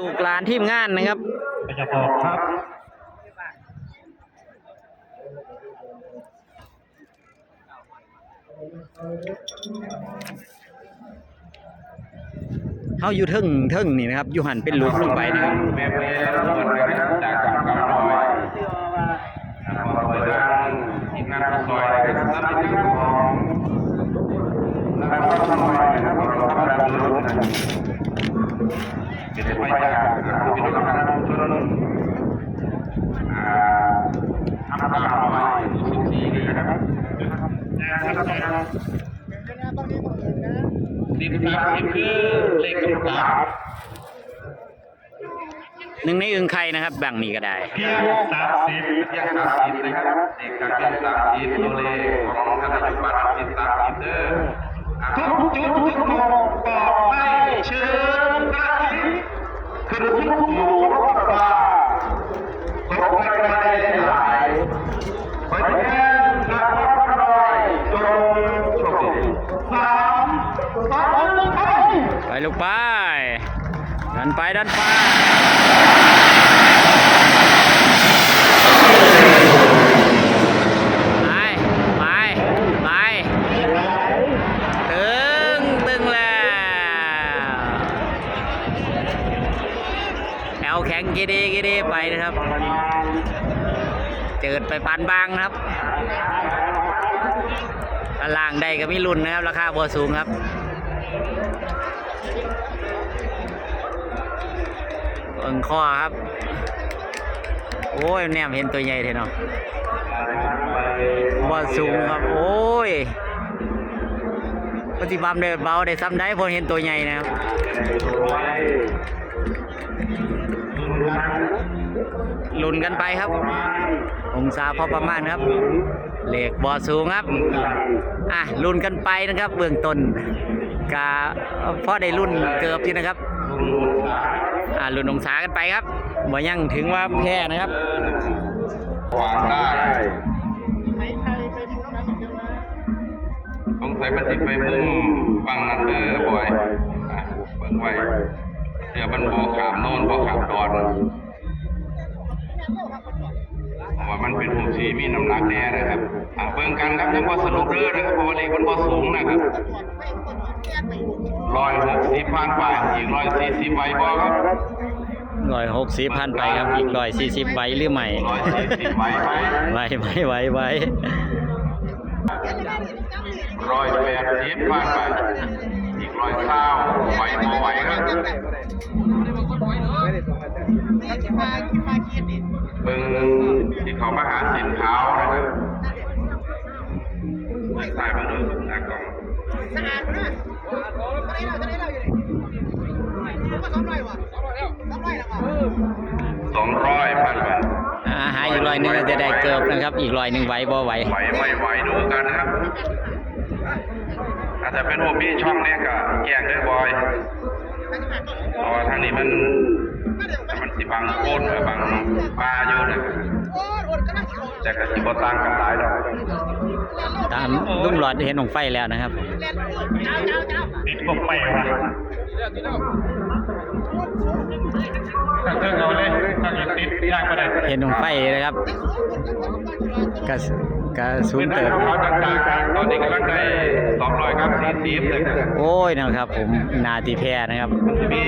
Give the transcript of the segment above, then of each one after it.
ลูกหลานทีมงานนะครับก็จะบอกครับเขาอยู่เทึ่งเทึ่งนี่นะครับอยู่หันเป็นลูกลงไปนะครับ แม่แม่ทุกนนะครับจากการกำลังลอยนะครับเปิดร้านทีมงานซอยนะครับรับเป็นเรื่องขอะครับก็ทำไปนะครับเราทำการรู้นะครับเป็นไปจากนะต้องประชาชนอ่าทำการลอยสุดสีนะครับนะครับสิบสามสิบคือเลขกำกับหนึ่งในอึงไข่นะครับแบ่งนี้ก็ได้เพียงสามสิบยังสามสิบนะครับเด็กจากเพียงสามสิบตัวเลขของธนบัตรบัตรสิบสามสิบเด้อทุกจุดทุกมุมบอกไม่เชิญกระถิ่น คือทุกอยู่รอบว่าตกไปได้หลายไปแจ้งนักรับรอยจงโชคดีสามสองหนึ่งไปไปลูกไปดันไปดันไปไปไปตึงตึงแล้ว แอลแข็งกีดีกีดีไปนะครับ เจิดไปปานบางนะครับกล่างได้ก็มีรุ่นนะครับ ราคาบัวสูงครับเอิงข้อครับ โอ้ยแนมเห็นตัวใหญ่เทเนาะบ่สูงครับ โอ้ยปฏิบัติได้เบาได้ซ้ำได้พอเห็นตัวใหญ่นะครับ ลุนกันไปครับ องศาพอประมาณครับ เหล็กบ่อสูงครับ อะลุนกันไปนะครับ เบื้องต้นกาพ่อได้รุ่นเกือบที่นะครับ อ่าลุนองศากันไปครับบ่ยังถึงว่าแพ้นะครับขวางได้สงสัยมันสิไปมุมฟังนั่นเด้อบ่อยเบิ่งไว้เดี๋ยวมันบ่ขามโน่นบ่ขามดอน เพราะว่ามันเป็นภูมิที่มีน้ำหนักแน่นะครับอะเบิ่งกันครับยังบ่สรุปเด้อนะครับเพราะว่าเลขมันบ่สูงนะครับร้อยหกสิบพันไปอีกร้อยสี่สิบใบบ่ครับร้อยหกสิบพันไปครับอีกร้อยสี่สิบใบหรือไม่ร้อยสี่สิบใบไหมไหวไหวไหวไหวร้อยแปดสิบพันไปอีกร้อยเศร้าไหว บ่ไหวครับเบิ่งที่เขามาหาสินขาวนะครับไม่ใช่มาดูหน้ากล้องสะอาดนะตอนนี้เราตอนนี้เราอยู่ไหนก็สองร้อยว่ะสองร้อยแล้วสองร้อยแล้วว่ะสองร้อยพันไปอ่าหาอีกร้อยหนึ่งก็จะได้เกือบนะครับ อีกร้อยหนึ่งไหวบ่ไหวไหวไม่ไหวดูกันนะครับอา จจะเป็นพวกพี่ช่องเนี้ยก็แจ้งด้วยบอยเพราะว่าทางนี้มันมันสิบังโคนหรือบังปลาอยู่นะโอ้โหก็น่าสิโกงแต่ก็สิบ่ต่างกันหลายดอกตามลุ่มหลอดเห็นของไฟแล้วนะครับเล่นเจ้าเจ้าเจ้าติดพวกไปว่ะถ้าเครื่องเอาเลยถ้าอยากติดยากก็ได้เห็นของไฟนะครับกระ กระสูนเติบเขาต่างกันตอนนี้กำลังได้200ครับ40นะครับโอ้ยนะครับ ผมนาทีแพ้นะครับ มี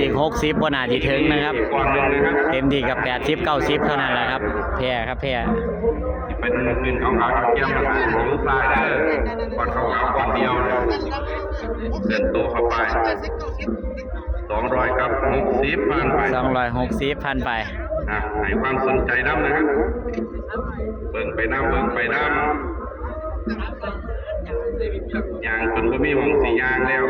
อีกหกสิบกว่านาทีถึงนะครับก่อนหนึงนะครับเต็มที่กับแปดสิบเก้าสิบเท่านั้นแหละครับ แพ้ครับแพ้ที่เป็นคืนขาวๆเยี่ยมๆนะครับอยู่ซ้ายเด้อก่อนขาวๆก่อนเดียวนะเดินตัวเข้าไป200ครับ60ผ่านไปสองร้อยหกสิบพันไป อะให้ความสนใจน้ำนะครับเบิ่งไปน้ำเบิ่งไปน้ำยางจนก็มีหวังสียางแล้ว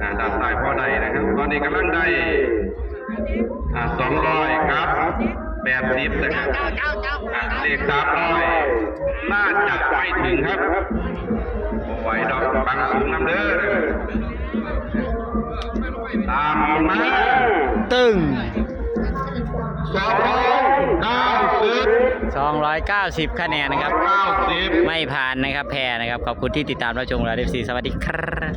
อ่าด้านซ้ายพอใดนะครับตอนนี้กำลังได้สองร้อยครับแปดสิบนะครับเจ้าเลขสามร้อยน่าจะไม่ถึงครับไหวดอกบางสูงน้ำเด้อตามมาตึง สองร้อยเก้าสิบ290คะแนนนะครับเก้าสิบไม่ผ่านนะครับ แพ้นะครับ ขอบคุณที่ติดตามรับชมเราเดฟซีสวัสดีครับ